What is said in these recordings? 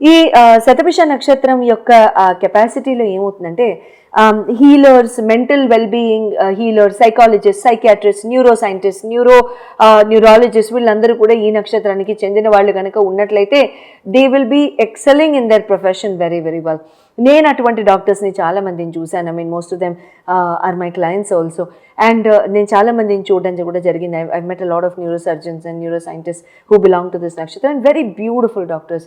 ఈ శతభిష నక్షత్రం యొక్క కెపాసిటీలో ఏమవుతుందంటే healers mental wellbeing healers psychologist psychiatrist neuro scientist neuro neurologist వీళ్ళందరూ కూడా ఈ నక్షత్రానికి చెందిన వాళ్ళు కనుక ఉన్నట్లయితే they will be excelling in their profession very very well నేను అటువంటి డాక్టర్స్ని చాలా మందిని చూశాను I mean most of them are my clients also and నేను చాలా మందిని చూడడం కూడా జరిగింది. I met a lot of neuro surgeons and neuro scientist who belong to this నక్షత్రం. అండ్ వెరీ బ్యూటిఫుల్ డాక్టర్స్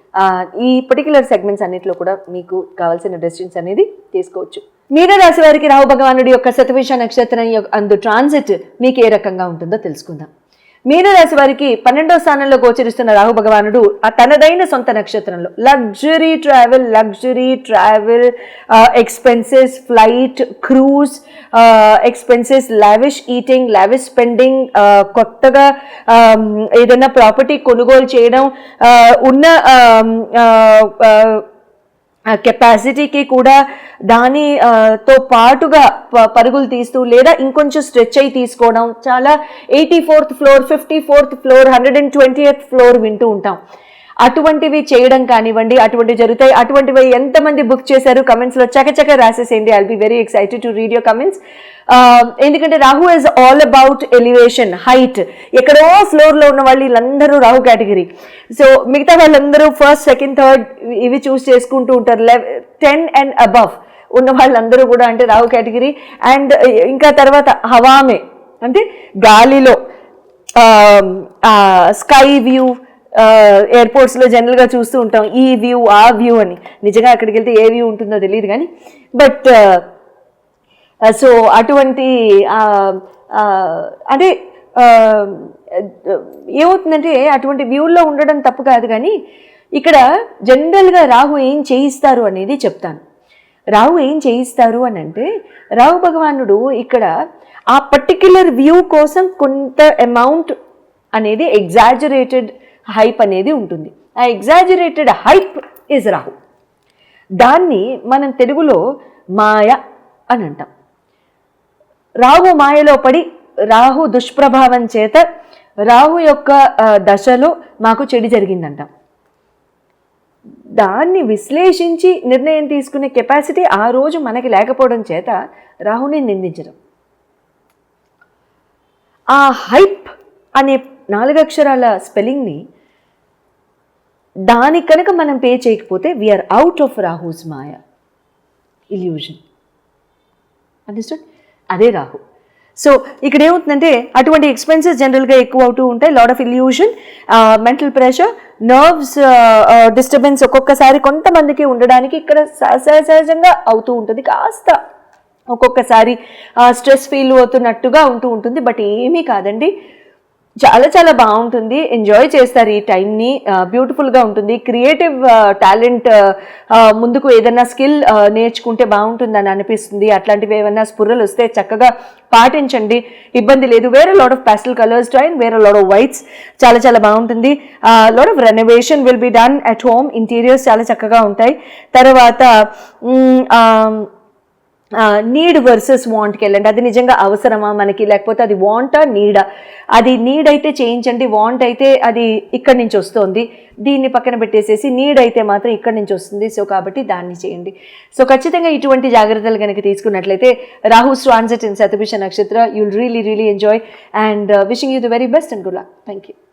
ఈ పర్టికులర్ సెగ్మెంట్స్ అన్నిటిలో కూడా మీకు కావాల్సిన డెసిషన్స్ అనేది తీసుకోవచ్చు. మీన రాశి వారికి రాహు భగవానుడి యొక్క శతవిష నక్షత్రం యొక్క అందు ట్రాన్సిట్ మీకు ఏ రకంగా ఉంటుందో తెలుసుకుందాం. మీనరాశి వారికి పన్నెండో స్థానంలో గోచరిస్తున్న రాహు భగవానుడు ఆ తనదైన సొంత నక్షత్రంలో. Luxury travel luxury travel expenses flight cruise expenses lavish eating lavish spending కొత్తగా um, ఏదైనా ప్రాపర్టీ కొనుగోలు చేయడం uh, ఉన్న um, uh, uh, కెపాసిటీకి కూడా దాని తో పాటుగా పరుగులు తీస్తూ లేదా ఇంకొంచెం స్ట్రెచ్ అయి తీసుకోవడం. చాలా eighty fourth floor fifty fourth floor hundred and twenty eighth floor వింటూ ఉంటాం. అటువంటివి చేయడం కానివ్వండి అటువంటివి జరుగుతాయి. అటువంటివి ఎంతమంది బుక్ చేశారు కమెంట్స్లో చకచక రాసేసేయండి. I'll be very excited to read your comments ఎందుకంటే Rahu is all about elevation height ఎక్కడో ఫ్లోర్లో ఉన్న వాళ్ళు వీళ్ళందరూ రాహు కేటగిరీ సో మిగతా వాళ్ళందరూ ఫస్ట్ సెకండ్ థర్డ్ ఇవి చూస్ చేసుకుంటూ ఉంటారు. లెవ్ టెన్ అండ్ అబవ్ ఉన్న వాళ్ళందరూ కూడా అంటే రాహు కేటగిరీ అండ్ ఇంకా తర్వాత హవామే అంటే గాలిలో స్కై వ్యూ ఎయిర్పోర్ట్స్లో జనరల్గా చూస్తూ ఉంటాం ఈ వ్యూ ఆ వ్యూ అని. నిజంగా అక్కడికి వెళ్తే ఏ వ్యూ ఉంటుందో తెలియదు కానీ. బట్ సో అటువంటి అంటే ఏమవుతుందంటే అటువంటి వ్యూల్లో ఉండడం తప్పు కాదు కానీ ఇక్కడ జనరల్గా రాహు ఏం చేయిస్తారు అనేది చెప్తాను. రాహు ఏం చేయిస్తారు అని అంటే రాహు భగవానుడు ఇక్కడ ఆ పర్టిక్యులర్ వ్యూ కోసం కొంత అమౌంట్ అనేది ఎగ్జాజరేటెడ్ హైప్ అనేది ఉంటుంది. ఆ ఎగ్జాజురేటెడ్ హైప్ ఇస్ రాహు. దాన్ని మనం తెలుగులో మాయ అని అంటాం. రాహు మాయలో పడి రాహు దుష్ప్రభావం చేత రాహు యొక్క దశలో మాకు చెడు జరిగిందంటాం. దాన్ని విశ్లేషించి నిర్ణయం తీసుకునే కెపాసిటీ ఆ రోజు మనకి లేకపోవడం చేత రాహుని నిందించడం. ఆ హైప్ అనే నాలుగక్షరాల స్పెల్లింగ్ని దానికి కనుక మనం పే చేయకపోతే we're out of Rahu's maya illusion understand అదే రాహు సో ఇక్కడ ఏమవుతుందంటే అటువంటి ఎక్స్పెన్సెస్ జనరల్గా ఎక్కువ అవుతూ ఉంటాయి. Lot of illusion mental pressure nerves disturbance ఒక్కొక్కసారి కొంతమందికి ఉండడానికి ఇక్కడ సహజంగా అవుతూ ఉంటుంది. కాస్త ఒక్కొక్కసారి స్ట్రెస్ ఫీల్ అవుతున్నట్టుగా ఉంటూ ఉంటుంది. బట్ ఏమీ కాదండి. చాలా చాలా బాగుంటుంది. ఎంజాయ్ చేస్తారు ఈ టైంని బ్యూటిఫుల్గా ఉంటుంది. క్రియేటివ్ టాలెంట్ ముందుకు ఏదైనా స్కిల్ నేర్చుకుంటే బాగుంటుందని అనిపిస్తుంది. అట్లాంటివి ఏమైనా స్పుర్రలు వస్తే చక్కగా పాటించండి. ఇబ్బంది లేదు. వేరే lot of pastel colours and వేరే లాడ్ ఆఫ్ వైట్స్ చాలా చాలా బాగుంటుంది. Lot of renovation will be done at home interiors చాలా చక్కగా ఉంటాయి. తర్వాత నీడ్ వర్సెస్ వాంట్కి వెళ్ళండి. అది నిజంగా అవసరమా మనకి? లేకపోతే అది వాంటా నీడా అది నీడ్ అయితే చేయించండి వాంట్ అయితే అది ఇక్కడి నుంచి వస్తుంది. దీన్ని పక్కన పెట్టేసేసి నీడ్ అయితే మాత్రం ఇక్కడి నుంచి వస్తుంది. సో కాబట్టి దాన్ని చేయండి. సో ఖచ్చితంగా ఇటువంటి జాగ్రత్తలు కనుక తీసుకున్నట్లయితే Rahu transit in Shatabhisha nakshatra you'll really really enjoy and wishing you the very best and good luck thank you